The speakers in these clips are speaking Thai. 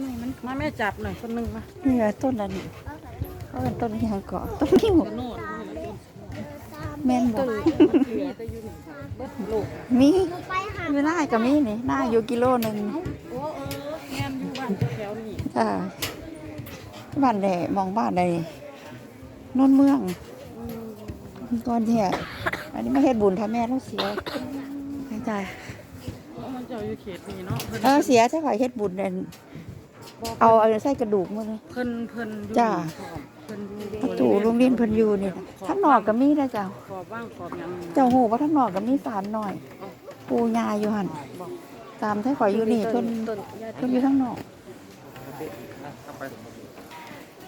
หน่อยมันมาแม่จับหน่อยคนหนึงมานี่ไงต้นอันนี้เขาเป็นต้นยางเกาะต้นนิ้วกระโนดแม่นบ่เหลือแต่อยู่นี่เบิดลูกมีไปหาอยู่หน้าก็มีนี่หน้าอยู่กิโลหนึงโอ้เออแม่นอยู่บ้านแถวนี้จ้าบ้านใดมองบ้านใดโนนเมืองก่อนแท้อันนี้มาเฮ็ดบุญถ้าแม่เราเสียไม่จ่ายเพราะมันเจ้าอยู่เขตนี้เนาะเพิ่นเออเสียถ้าข่อยเฮ็ดบุญเนี่ย เอาเอาใส่กระดูกมาเลย เพิ่นเพิ่นอยู่จ้า เพิ่นอยู่ประตูโรงเรียนเพิ่นอยู่นี่นะทั้งนอกก็มีนะเจ้า ขอบว่างขอบหยังเจ้าหูว่าทั้งนอกก็มีศาลหน่อย ปูยาอยู่หั่นบอกตามที่ข่อยอยู่นี่เพิ่นต้นยาเพิ่นอยู่ทั้งนอก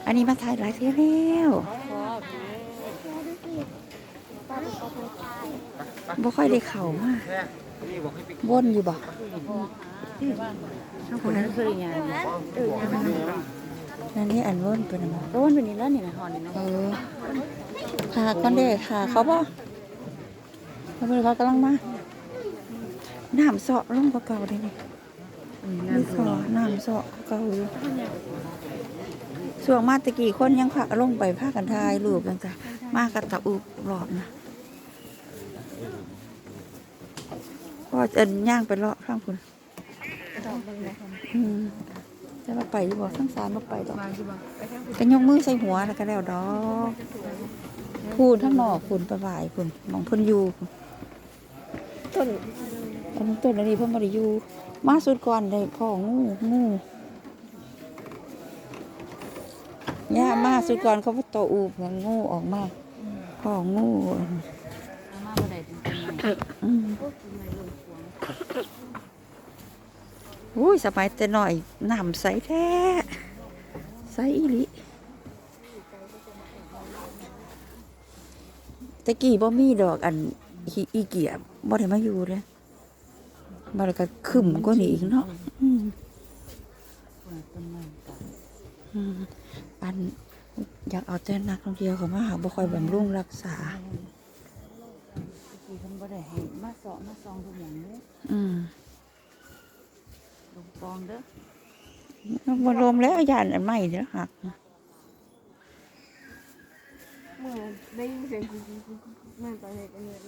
อันนี้มาถ่ายหลายเที่ยแล้วขอบบ่ค่อยได้เข้ามาวนอยู่บ่ทั้ง คนนั้นเคยงานนั่นนี่อันวนเพิ่นน่ะบ่โดนเป็นนี่แล้วนี่นะหอนนี่เนาะเออขาก่อนเด้ขาเขาบ่เขาบ่ได้เขากำลังมาน้ำเสาะลงกว่าเก่าเด้นี่มีขอน้ำเสาะเก่าอยู่ส่วงมาตะกี้คนยังพาลงไปพากันทายรูปกันจ้ะมากับตะอุบรอบนะก็จะย่างไปเลาะข้างคุณ อืมจะมาไปอยู่บ่ทั้งสารมาไปดอกก็ยกมือใส่หัวแล้วก็แล้วดอกพูนทั้งนอกคุณประบายคุณมองเพิ่นอยู่ต้นอันนี้ต้นอันนี้เพิ่นบ่ได้อยู่มาสุดก่อนได้พ่องูงูย่ามาสุดก่อนเขาว่าโตอูบแล้วงูออกมาพ่องูมาบ่ได้จริงอืม อุ้ยสมัยแต่หน่อยน้ำใสแท้ใสอีหลิตะกี้บ่มีดอกอันอีอีเกียบบ่ได้มาอยู่เลยบ่ได้ก็ขึ้มกว่านี้อีกเนาะอืมๆต้นไม้ก็อืมอันอยากเอาแต่นักท่องเที่ยวเขามาหาบ่ค่อยบำรุงรักษาที่เพิ่นบ่ได้ให้มาเสาะมาซองทุกอย่างเด้อืม ลงกองเด้อบ่รวมแล้วยานอันใหม่เด้อหักเมื่อได้ยินเสียงกุ๊กกุ๊กกุ๊กกุ๊กแม่ไปไหนกันเนี่ย